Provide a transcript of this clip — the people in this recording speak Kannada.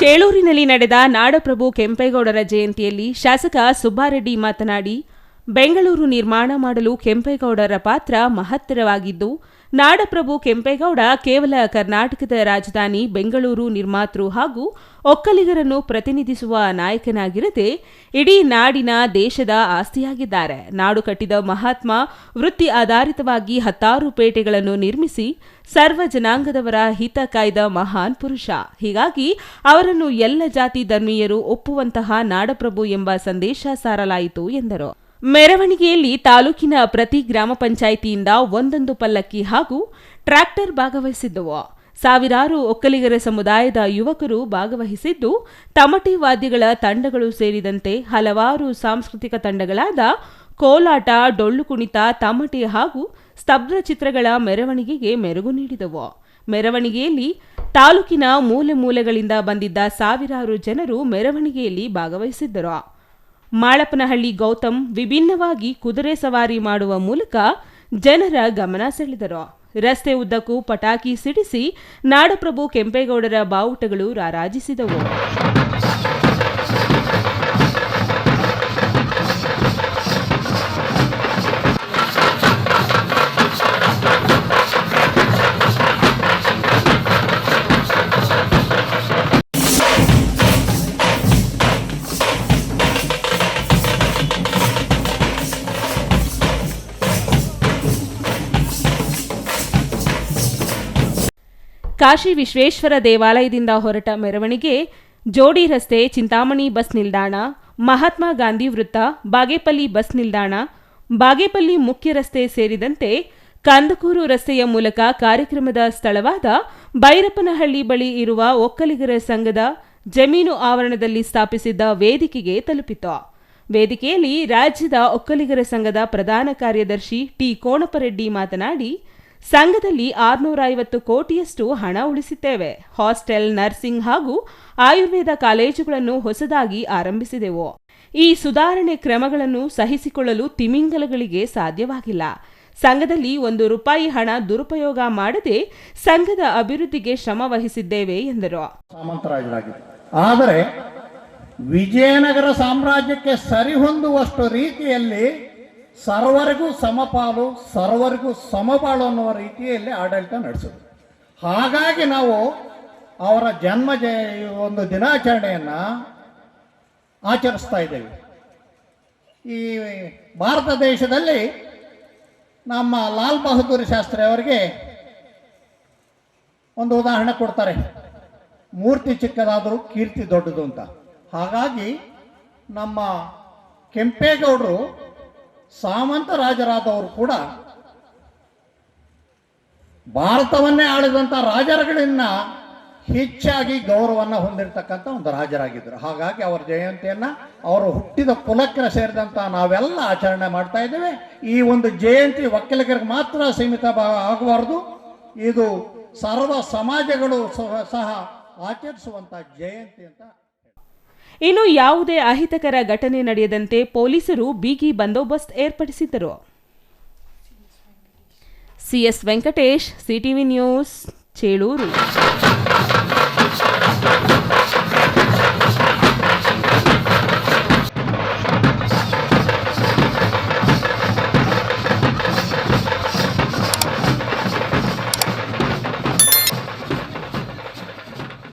ಚೇಳೂರಿನಲ್ಲಿ ನಡೆದ ನಾಡಪ್ರಭು ಕೆಂಪೇಗೌಡರ ಜಯಂತಿಯಲ್ಲಿ ಶಾಸಕ ಸುಬ್ಬಾರೆಡ್ಡಿ ಮಾತನಾಡಿ ಬೆಂಗಳೂರು ನಿರ್ಮಾಣ ಮಾಡಲು ಕೆಂಪೇಗೌಡರ ಪಾತ್ರ ಮಹತ್ತರವಾಗಿದ್ದು ನಾಡಪ್ರಭು ಕೆಂಪೇಗೌಡ ಕೇವಲ ಕರ್ನಾಟಕದ ರಾಜಧಾನಿ ಬೆಂಗಳೂರು ನಿರ್ಮಾತೃ ಹಾಗೂ ಒಕ್ಕಲಿಗರನ್ನು ಪ್ರತಿನಿಧಿಸುವ ನಾಯಕನಾಗಿರದೆ ಇಡೀ ನಾಡಿನ ದೇಶದ ಆಸ್ತಿಯಾಗಿದ್ದಾರೆ. ನಾಡು ಕಟ್ಟಿದ ಮಹಾತ್ಮ ವೃತ್ತಿ ಆಧಾರಿತವಾಗಿ ಹತ್ತಾರು ಪೇಟೆಗಳನ್ನು ನಿರ್ಮಿಸಿ ಸರ್ವ ಜನಾಂಗದವರ ಹಿತ ಕಾಯ್ದ ಮಹಾನ್ ಪುರುಷ. ಹೀಗಾಗಿ ಅವರನ್ನು ಎಲ್ಲ ಜಾತಿ ಧರ್ಮೀಯರು ಒಪ್ಪುವಂತಹ ನಾಡಪ್ರಭು ಎಂಬ ಸಂದೇಶ ಸಾರಲಾಯಿತು ಎಂದರು. ಮೆರವಣಿಗೆಯಲ್ಲಿ ತಾಲೂಕಿನ ಪ್ರತಿ ಗ್ರಾಮ ಪಂಚಾಯಿತಿಯಿಂದ ಒಂದೊಂದು ಪಲ್ಲಕ್ಕಿ ಹಾಗೂ ಟ್ರ್ಯಾಕ್ಟರ್ ಭಾಗವಹಿಸಿದ್ದವು. ಸಾವಿರಾರು ಒಕ್ಕಲಿಗರ ಸಮುದಾಯದ ಯುವಕರು ಭಾಗವಹಿಸಿದ್ದು, ತಮಟಿ ವಾದ್ಯಗಳ ತಂಡಗಳು ಸೇರಿದಂತೆ ಹಲವಾರು ಸಾಂಸ್ಕೃತಿಕ ತಂಡಗಳಾದ ಕೋಲಾಟ, ಡೊಳ್ಳು ಕುಣಿತ, ತಮಟೆ ಹಾಗೂ ಸ್ತಬ್ಧ ಚಿತ್ರಗಳ ಮೆರವಣಿಗೆಗೆ ಮೆರುಗು ನೀಡಿದವು. ಮೆರವಣಿಗೆಯಲ್ಲಿ ತಾಲೂಕಿನ ಮೂಲೆ ಮೂಲೆಗಳಿಂದ ಬಂದಿದ್ದ ಸಾವಿರಾರು ಜನರು ಮೆರವಣಿಗೆಯಲ್ಲಿ ಭಾಗವಹಿಸಿದ್ದರು. ಮಾಳಪ್ಪನಹಳ್ಳಿ ಗೌತಮ್ ವಿಭಿನ್ನವಾಗಿ ಕುದುರೆ ಸವಾರಿ ಮಾಡುವ ಮೂಲಕ ಜನರ ಗಮನ ಸೆಳೆದರು. ರಸ್ತೆ ಉದ್ದಕ್ಕೂ ಪಟಾಕಿ ಸಿಡಿಸಿ ನಾಡಪ್ರಭು ಕೆಂಪೇಗೌಡರ ಬಾವುಟಗಳು ರಾರಾಜಿಸಿದವು. ಕಾಶಿ ವಿಶ್ವೇಶ್ವರ ದೇವಾಲಯದಿಂದ ಹೊರಟ ಮೆರವಣಿಗೆ, ಜೋಡಿ ರಸ್ತೆ, ಚಿಂತಾಮಣಿ ಬಸ್ ನಿಲ್ದಾಣ, ಮಹಾತ್ಮ ಗಾಂಧಿ ವೃತ್ತ, ಬಾಗೇಪಲ್ಲಿ ಬಸ್ ನಿಲ್ದಾಣ, ಬಾಗೇಪಲ್ಲಿ ಮುಖ್ಯ ರಸ್ತೆ ಸೇರಿದಂತೆ ಕಂದಕೂರು ರಸ್ತೆಯ ಮೂಲಕ ಕಾರ್ಯಕ್ರಮದ ಸ್ಥಳವಾದ ಭೈರಪ್ಪನಹಳ್ಳಿ ಬಳಿ ಇರುವ ಒಕ್ಕಲಿಗರ ಸಂಘದ ಜಮೀನು ಆವರಣದಲ್ಲಿ ಸ್ಥಾಪಿಸಿದ್ದ ವೇದಿಕೆಗೆ ತಲುಪಿತು. ವೇದಿಕೆಯಲ್ಲಿ ರಾಜ್ಯದ ಒಕ್ಕಲಿಗರ ಸಂಘದ ಪ್ರಧಾನ ಕಾರ್ಯದರ್ಶಿ ಟಿ ಕೋಣಪರೆಡ್ಡಿ ಮಾತನಾಡಿ ಸಂಘದಲ್ಲಿ ಆರುನೂರ ಐವತ್ತು ಕೋಟಿಯಷ್ಟು ಹಣ ಉಳಿಸಿದ್ದೇವೆ. ಹಾಸ್ಟೆಲ್, ನರ್ಸಿಂಗ್ ಹಾಗೂ ಆಯುರ್ವೇದ ಕಾಲೇಜುಗಳನ್ನು ಹೊಸದಾಗಿ ಆರಂಭಿಸಿದೆವು. ಈ ಸುಧಾರಣೆ ಕ್ರಮಗಳನ್ನು ಸಹಿಸಿಕೊಳ್ಳಲು ತಿಮಿಂಗಲಗಳಿಗೆ ಸಾಧ್ಯವಾಗಿಲ್ಲ. ಸಂಘದಲ್ಲಿ ಒಂದು ರೂಪಾಯಿ ಹಣ ದುರುಪಯೋಗ ಮಾಡದೆ ಸಂಘದ ಅಭಿವೃದ್ಧಿಗೆ ಶ್ರಮ ವಹಿಸಿದ್ದೇವೆ ಎಂದರು. ಆದರೆ ವಿಜಯನಗರ ಸಾಮ್ರಾಜ್ಯಕ್ಕೆ ಸರಿಹೊಂದುವಷ್ಟು ರೀತಿಯಲ್ಲಿ ಸರ್ವರಿಗೂ ಸಮಪಾಲು, ಸರ್ವರಿಗೂ ಸಮಬಾಳು ಅನ್ನುವ ರೀತಿಯಲ್ಲಿ ಆಡಳಿತ ನಡೆಸಿದ್ರು ಹಾಗಾಗಿ ನಾವು ಅವರ ಜನ್ಮ ಜಯ ಒಂದು ದಿನಾಚರಣೆಯನ್ನು ಆಚರಿಸ್ತಾ ಇದ್ದೇವೆ. ಈ ಭಾರತ ದೇಶದಲ್ಲಿ ನಮ್ಮ ಲಾಲ್ ಬಹದ್ದೂರ್ ಶಾಸ್ತ್ರಿ ಅವರಿಗೆ ಒಂದು ಉದಾಹರಣೆ ಕೊಡ್ತಾರೆ. ಮೂರ್ತಿ ಚಿಕ್ಕದಾದರೂ ಕೀರ್ತಿ ದೊಡ್ಡದು ಅಂತ. ಹಾಗಾಗಿ ನಮ್ಮ ಕೆಂಪೇಗೌಡರು ಸಾಮಂತ ರಾಜರಾದವರು ಕೂಡ ಭಾರತವನ್ನೇ ಆಳಿದಂಥ ರಾಜರುಗಳಿಂದ ಹೆಚ್ಚಾಗಿ ಗೌರವವನ್ನು ಹೊಂದಿರತಕ್ಕಂಥ ಒಂದು ರಾಜರಾಗಿದ್ದರು. ಹಾಗಾಗಿ ಅವರ ಜಯಂತಿಯನ್ನು ಅವರು ಹುಟ್ಟಿದ ಕುಲಕ್ಕೆ ಸೇರಿದಂಥ ನಾವೆಲ್ಲ ಆಚರಣೆ ಮಾಡ್ತಾ ಇದ್ದೇವೆ. ಈ ಒಂದು ಜಯಂತಿ ಒಕ್ಕಲಿಗರಿಗೆ ಮಾತ್ರ ಸೀಮಿತ ಆಗಬಾರದು. ಇದು ಸರ್ವ ಸಮಾಜಗಳು ಸಹ- ಸಹ ಆಚರಿಸುವಂಥ ಜಯಂತಿ ಅಂತ ಇನ್ನು ಯಾವುದೇ ಅಹಿತಕರ ಘಟನೆ ನಡೆಯದಂತೆ ಪೊಲೀಸರು ಬಿಗಿ ಬಂದೋಬಸ್ತ್ ಏರ್ಪಡಿಸಿದ್ದರು. CS Venkatesh CTV news Chelur.